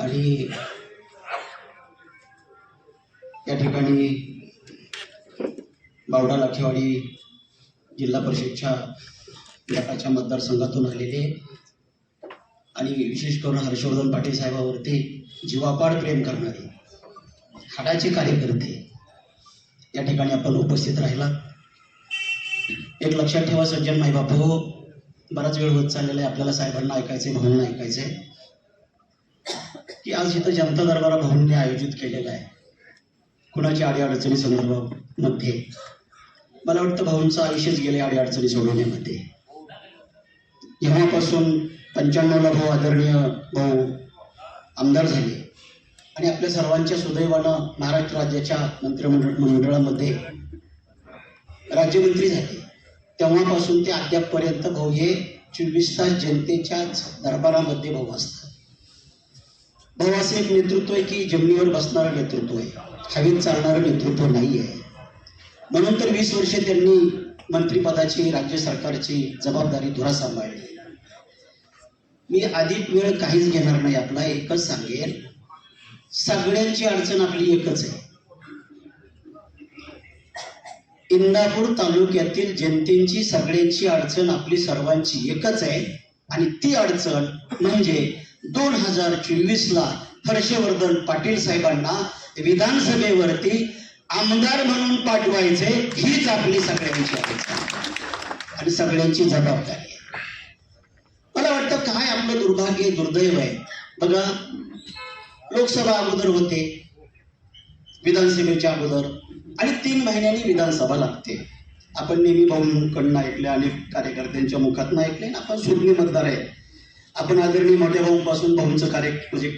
आणि या ठिकाणी बावडा लाठेवाडी जिल्हा परिषदच्या गटाच्या मतदारसंघातून आलेले आणि विशेष करून हर्षवर्धन पाटील साहेबावरती जीवापाड प्रेम करणारे हाडाचे कार्यकर्ते या ठिकाणी आपण उपस्थित राहिला. एक लक्षात ठेवा सज्जन माई बापू बराच वेळ होत चाललेला आहे आपल्याला साहेबांना ऐकायचंय ऐकायचं ऐकायचंय. की आज इथं जनता दरबारा भाऊंनी आयोजित केलेला आहे. कुणाच्या अडीअडचणी संदर्भामध्ये मला वाटतं भाऊंचं आयुष्यच गेले अडीअडचणी सोडवण्यामध्ये जेव्हापासून पंच्याण्णवला भाऊ आदरणीय भाऊ आमदार झाले आणि आपल्या सर्वांच्या सुदैवानं महाराष्ट्र राज्याच्या मंत्रिमंडळ मंडळामध्ये राज्यमंत्री झाले तेव्हापासून ते अद्यापपर्यंत भाऊ हे चोवीस तास जनतेच्याच दरबारामध्ये भाऊ असतात. भाऊ एक नेतृत्व आहे की जमिनीवर बसणारं नेतृत्व आहे. हवेत चालणारं नेतृत्व नाही आहे म्हणून तर वीस वर्षे त्यांनी मंत्रिपदाची राज्य सरकारची जबाबदारी धुरा सांभाळली. मी अधिक वेळ काहीच घेणार नाही आपला एकच सांगेल सगळ्यांची अडचण आपली एकच आहे. इंदापूर तालुक्यातील जनतेची सगळ्यांची अडचण आपली सर्वांची एकच आहे. आणि ती अडचण म्हणजे दोन हजार चोवीस ला हर्षवर्धन पाटील साहेबांना विधानसभेवरती आमदार म्हणून पाठवायचे हीच आपली सगळ्यांची आणि सगळ्यांची जबाबदारी मला वाटतं काय आपलं दुर्भाग्य दुर्दैव आहे. बघा लोकसभा अगोदर होते विधानसभेच्या अगोदर आणि तीन महिन्यांनी विधानसभा लागते. आपण नेहमी भाऊंकडनं ऐकले अनेक कार्यकर्त्यांच्या मुखातनं ऐकले आणि आपण सुज्ञ मतदार आहे. आपण आदरणीय मोठ्या भाऊंपासून भाऊंचं कार्य म्हणजे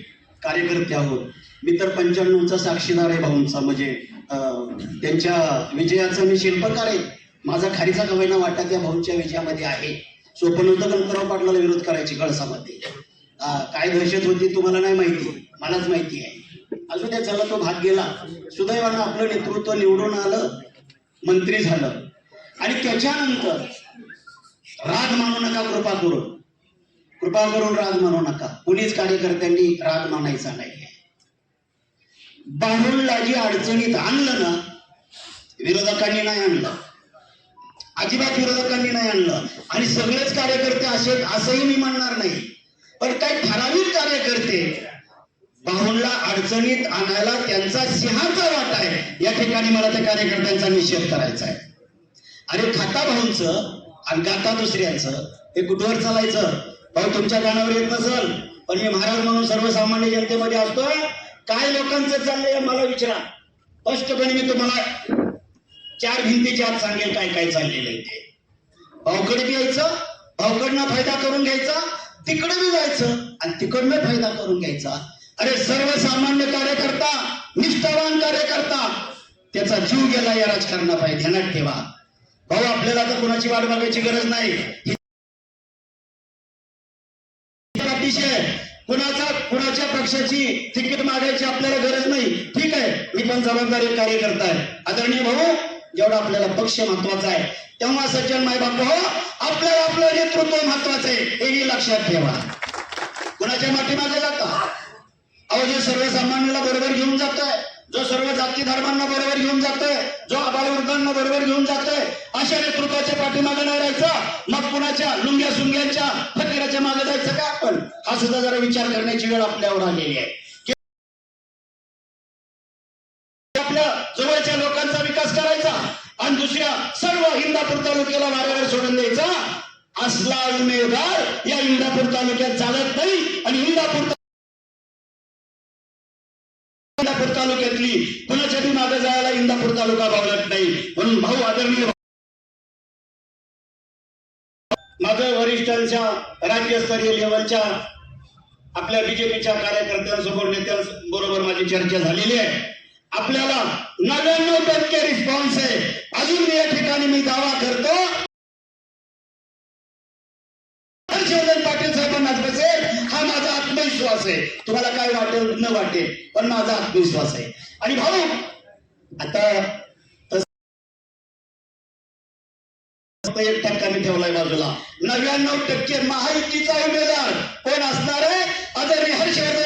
कार्यकर्ते आहोत. मी तर पंच्याण्णवचा साक्षीदार आहे भाऊंचा म्हणजे अं, त्यांच्या विजयाचा मी शिल्पकार आहे. माझा खारीचा कवायना वाटा त्या भाऊंच्या विजयामध्ये आहे. सोपं नव्हतं गणपतराव पाटलाला विरोध करायची कळसामध्ये. काय दहशत होती तुम्हाला नाही माहिती? मलाच माहिती आहे. अजून त्या चला तो भाग गेला. सुदैवानं आपलं नेतृत्व निवडून आलं मंत्री झालं. आणि त्याच्यानंतर राग मानू नका कृपा करून कृपा करून राग मानू नका. कुणीच कार्यकर्त्यांनी राग मानायचा नाही. बाहुलला जी अडचणीत आणलं ना विरोधकांनी नाही आणलं. अजिबात विरोधकांनी नाही आणलं. आणि सगळेच कार्यकर्ते असे असंही मी म्हणणार नाही. पण काही ठराविक कार्यकर्ते बाहुलला अडचणीत आणायला त्यांचा सिंहाचा वाटा आहे. या ठिकाणी मला त्या कार्यकर्त्यांचा निषेध करायचा आहे. अरे खाता भाऊंच आणि गाता दुसऱ्यांचं हे कुठवर चालायचं? भाऊ तुमच्या कानावर येत नसल पण मी महाराज म्हणून सर्वसामान्य जनतेमध्ये असतोय. काय लोकांचं चाललंय मला विचारा. स्पष्टपणे मी तुम्हाला चार भिंतीच्या आत सांगेल काय काय चाललेलं आहे ते. भाऊकडे बी यायचं फायदा करून घ्यायचा तिकडे बी जायचं आणि तिकडनं फायदा करून घ्यायचा. अरे सर्वसामान्य कार्यकर्ता निष्ठावान कार्यकर्ता त्याचा जीव गेला या राजकारणापायी ध्यानात ठेवा. भाऊ आपल्याला तर कुणाची वाट बघायची गरज नाही. ही अतिशय कुणाचा कुणाच्या पक्षाची तिकीट मागायची आपल्याला गरज नाही. ठीक आहे मी पण जबाबदारी कार्यकर्ता आहे आदरणीय भाऊ जेवढा आपल्याला पक्ष महत्त्वाचा आहे तेव्हा सज्जन माय बाप भाऊ आपल्याला आपलं नेतृत्व महत्वाचं आहे हेही लक्षात ठेवा. कुणाच्या माठीमागे जाता? अहो जे सर्वसामान्याला बरोबर घेऊन जातोय जो सर्व जाती धर्मांना बरोबर घेऊन जातोय जो आबालवृद्धांना बरोबर घेऊन जातोय अशा नेतृत्वाच्या पाठीमागे नाही राहायचं. मग कुणाच्या लुंग्या सुंग्यांच्या फकीराच्या मागे जायचं का? हा सुद्धा जरा विचार करण्याची वेळ आपल्यावर आलेली आहे. आपल्या जवळच्या लोकांचा विकास करायचा आणि दुसऱ्या सर्व इंदापूर तालुक्याला मार्गावर सोडून द्यायचा असला उमेदवार या इंदापूर तालुक्यात चालत नाही आणि इंदापूर इंदापूर तालुक्यातली कुणाच्या मागे जायला इंदापूर तालुका बावलत नाही. म्हणून भाऊ आदरणीय माझं वरिष्ठांच्या राज्यस्तरीय लेवलच्या आपल्या बीजेपीच्या कार्यकर्त्यांसमोर नेत्यांबरोबर माझी चर्चा झालेली आहे. आपल्याला नव्याण्णव टक्के रिस्पॉन्स आहे. अजून मी या ठिकाणी मी दावा करतो. हर्षवर्धन पाटील साहेबांनाच बसेल हा माझा आत्मविश्वास आहे. तुम्हाला काय वाटेल न वाटेल पण माझा आत्मविश्वास आहे. आणि भाऊ आता एक टक्का मी ठेवलाय बाजूला. नव्याण्णव टक्के महायुतीचा उमेदवार कोण